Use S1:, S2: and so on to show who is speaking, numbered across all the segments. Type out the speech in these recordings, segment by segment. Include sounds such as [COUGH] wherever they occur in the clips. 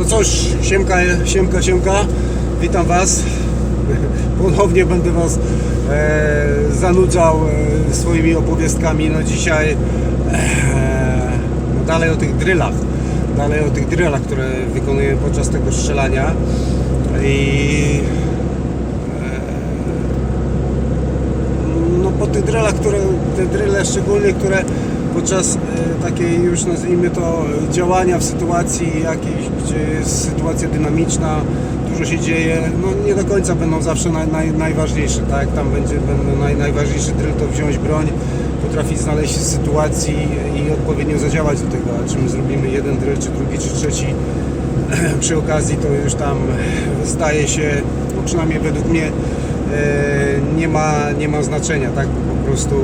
S1: No cóż, siemka, siemka, siemka, witam Was. [LAUGHS] Ponownie będę Was e, zanudzał e, swoimi opowiastkami. No dzisiaj e, no dalej o tych drillach, dalej o tych drillach, które wykonuję podczas tego strzelania. I no po tych drillach, które, te drille szczególnie, które podczas e, takiej już nazwijmy to działania w sytuacji jakiejś, gdzie jest sytuacja dynamiczna, dużo się dzieje, no nie do końca będą zawsze naj, naj, najważniejsze, tak? Tam będzie będą naj, najważniejszy drill to wziąć broń, potrafić znaleźć się w sytuacji i odpowiednio zadziałać do tego, a czy my zrobimy jeden drill, czy drugi, czy trzeci [CLEARS THROAT] przy okazji to już tam zdaje się, no przynajmniej według mnie e, nie ma, nie ma znaczenia, tak? Prostu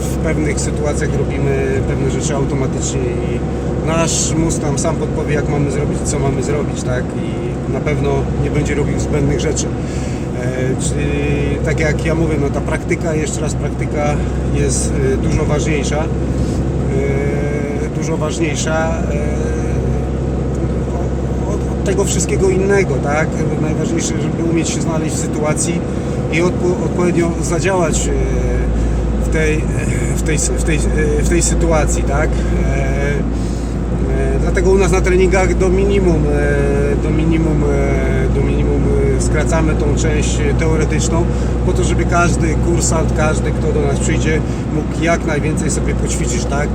S1: w pewnych sytuacjach robimy pewne rzeczy automatycznie i nasz mózg nam sam podpowie jak mamy zrobić, co mamy zrobić, tak? I na pewno nie będzie robił zbędnych rzeczy. E, Czyli tak jak ja mówię, no ta praktyka, jeszcze raz praktyka jest e, dużo ważniejsza. E, Dużo ważniejsza od, tego wszystkiego innego, tak? Najważniejsze, żeby umieć się znaleźć w sytuacji i odpo, odpowiednio zadziałać tej, w tej, w tej, w tej sytuacji, tak? E, e, Dlatego u nas na treningach do minimum, e, do minimum, do minimum skracamy tą część teoretyczną, po to, żeby każdy kursant, każdy, kto do nas przyjdzie, mógł jak najwięcej sobie poćwiczyć, tak?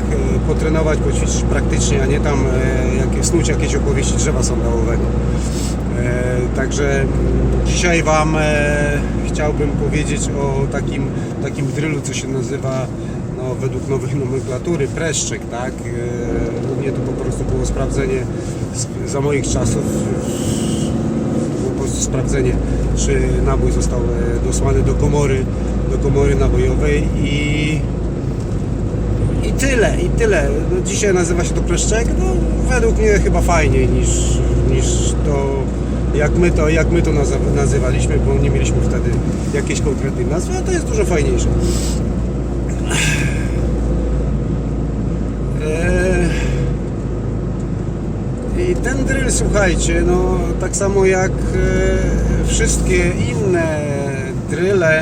S1: Potrenować, poćwiczyć praktycznie, a nie tam snuć jakieś opowieści drzewa sandałowego. Także dzisiaj Wam e, chciałbym powiedzieć o takim, takim drillu, co się nazywa no, według nowej nomenklatury preszczyk, tak? E, U mnie to po prostu było sprawdzenie z- za moich czasów było po prostu sprawdzenie, czy nabój został e, dosłany do komory, do komory nabojowej i i tyle, i tyle. No, dzisiaj nazywa się to preszczek, no według mnie chyba fajniej niż, niż to jak my to, jak my to nazywa- nazywaliśmy, bo nie mieliśmy wtedy jakiejś konkretnej nazwy, a to jest dużo fajniejsze. Eee, I ten drill, słuchajcie, no tak samo jak e, wszystkie inne drille,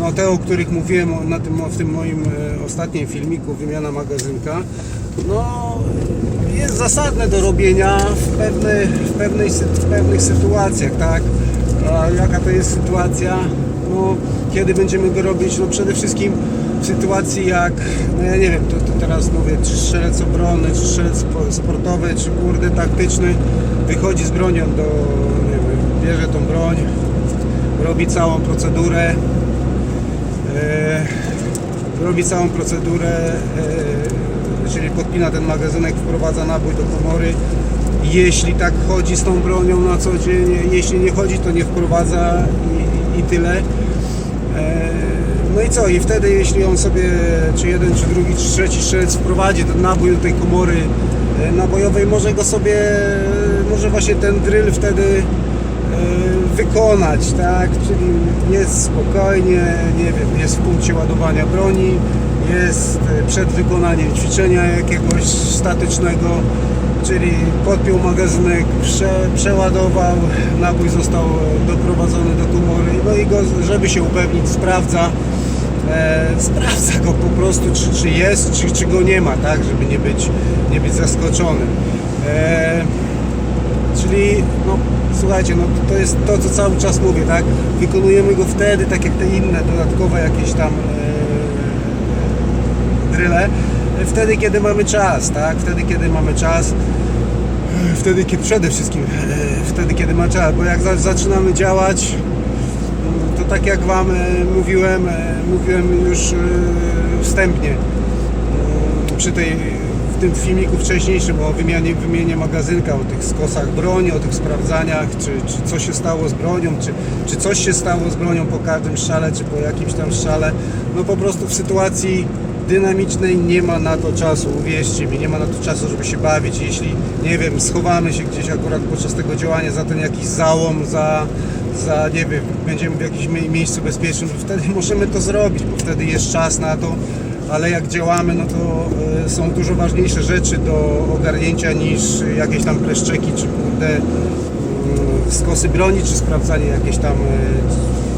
S1: no te, o których mówiłem na tym, w tym moim e, ostatnim filmiku, wymiana magazynka, no jest zasadne do robienia w, pewne, w, pewnej, w pewnych sytuacjach, tak? A jaka to jest sytuacja? No, kiedy będziemy go robić? No przede wszystkim w sytuacji jak, no ja nie wiem, to, to teraz mówię, czy strzelec obronny, czy strzelec spo- sportowy, czy kurde taktyczny, wychodzi z bronią do, nie wiem, bierze tą broń, robi całą procedurę, e, robi całą procedurę, e, czyli podpina ten magazynek, wprowadza nabój do komory. Jeśli tak chodzi z tą bronią na co dzień, jeśli nie chodzi, to nie wprowadza i, i tyle. E, No i co? I wtedy, jeśli on sobie, czy jeden, czy drugi, czy trzeci strzelec wprowadzi ten nabój do tej komory e, nabojowej, może go sobie, może właśnie ten drill wtedy e, wykonać, tak? Czyli jest spokojnie, nie wiem, jest w punkcie ładowania broni, jest e, przed wykonaniem ćwiczenia jakiegoś statycznego, czyli podpiął magazynek, prze, przeładował, nabój został doprowadzony do komory, no i go, żeby się upewnić, sprawdza, e, sprawdza go po prostu, czy, czy jest, czy, czy go nie ma, tak, żeby nie być, nie być zaskoczonym. E, Czyli, no słuchajcie, no to jest to, co cały czas mówię, tak? Wykonujemy go wtedy, tak jak te inne dodatkowe jakieś tam e, dryle, wtedy, kiedy mamy czas, tak? Wtedy, kiedy mamy czas, wtedy, kiedy przede wszystkim, e, wtedy, kiedy ma czas, bo jak za, zaczynamy działać, to tak jak Wam e, mówiłem, e, mówiłem już e, wstępnie, przy tej, tym filmiku wcześniejszym o wymianie, wymianie magazynka, o tych skosach broni, o tych sprawdzaniach, czy, czy co się stało z bronią, czy, czy coś się stało z bronią po każdym strzale, czy po jakimś tam strzale. No po prostu w sytuacji dynamicznej nie ma na to czasu, uwierzcie mi, nie ma na to czasu, żeby się bawić. Jeśli, nie wiem, schowamy się gdzieś akurat podczas tego działania za ten jakiś załom, za, za nie wiem, będziemy w jakimś mie- miejscu bezpiecznym, wtedy możemy to zrobić, bo wtedy jest czas na to, ale jak działamy, no to e, są dużo ważniejsze rzeczy do ogarnięcia niż jakieś tam preszczeki, czy kurde mm, skosy broni, czy sprawdzanie jakieś tam,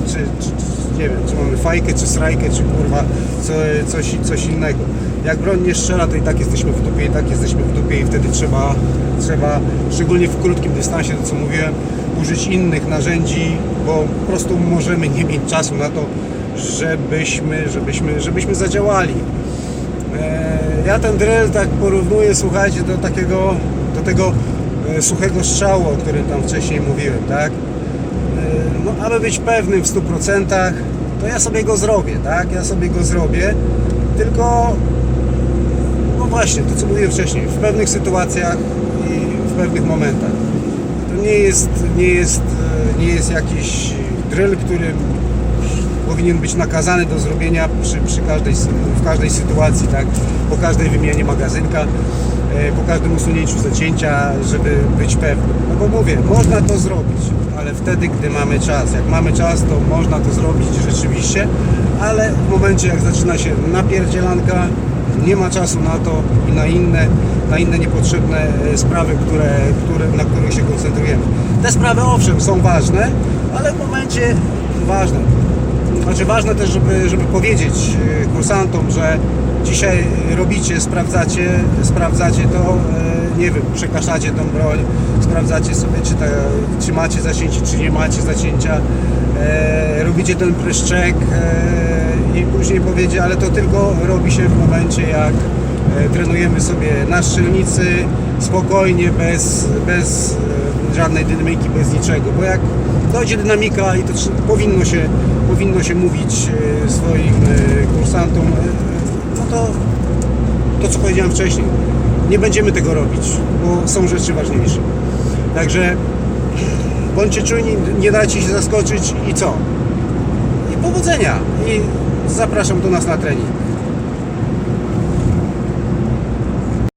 S1: czy, czy, czy nie wiem, czy mamy fajkę, czy srajkę, czy kurwa co, coś, coś innego. Jak broń nie strzela, to i tak jesteśmy w dupie, i tak jesteśmy w dupie i wtedy trzeba, trzeba szczególnie w krótkim dystansie, to co mówiłem, użyć innych narzędzi, bo po prostu możemy nie mieć czasu na to, żebyśmy, żebyśmy, żebyśmy zadziałali. E, Ja ten drill tak porównuję, słuchajcie, do takiego, do tego e, suchego strzału, o którym tam wcześniej mówiłem, tak? E, No, aby być pewnym w 100%, to ja sobie go zrobię, tak? Ja sobie go zrobię, tylko no właśnie, to co mówiłem wcześniej, w pewnych sytuacjach i w pewnych momentach. To nie jest, nie jest, nie jest jakiś drill, który powinien być nakazany do zrobienia przy, przy każdej, w każdej sytuacji, tak? Po każdej wymianie magazynka, e, po każdym usunięciu zacięcia, żeby być pewnym. No bo mówię, można to zrobić, ale wtedy, gdy mamy czas. Jak mamy czas, to można to zrobić rzeczywiście, ale w momencie, jak zaczyna się napierdzielanka, nie ma czasu na to i na inne, na inne niepotrzebne e, sprawy, które, które, na których się koncentrujemy. Te sprawy owszem są ważne, ale w momencie ważne. Znaczy ważne też, żeby, żeby powiedzieć e, kursantom, że dzisiaj robicie, sprawdzacie, sprawdzacie to, e, nie wiem, tą broń, sprawdzacie sobie, czy, ta, czy macie zacięcie, czy nie macie zacięcia, e, robicie ten pryszczek e, i później powiedzie, ale to tylko robi się w momencie, jak trenujemy sobie na strzelnicy, spokojnie, bez, bez żadnej dynamiki, bez niczego, bo jak dojdzie dynamika i to powinno się, powinno się mówić e, swoim e, kursantom, e, no to to co powiedziałem wcześniej, nie będziemy tego robić, bo są rzeczy ważniejsze. Także bądźcie czujni, nie dajcie się zaskoczyć i co? I powodzenia. I zapraszam do nas na trening.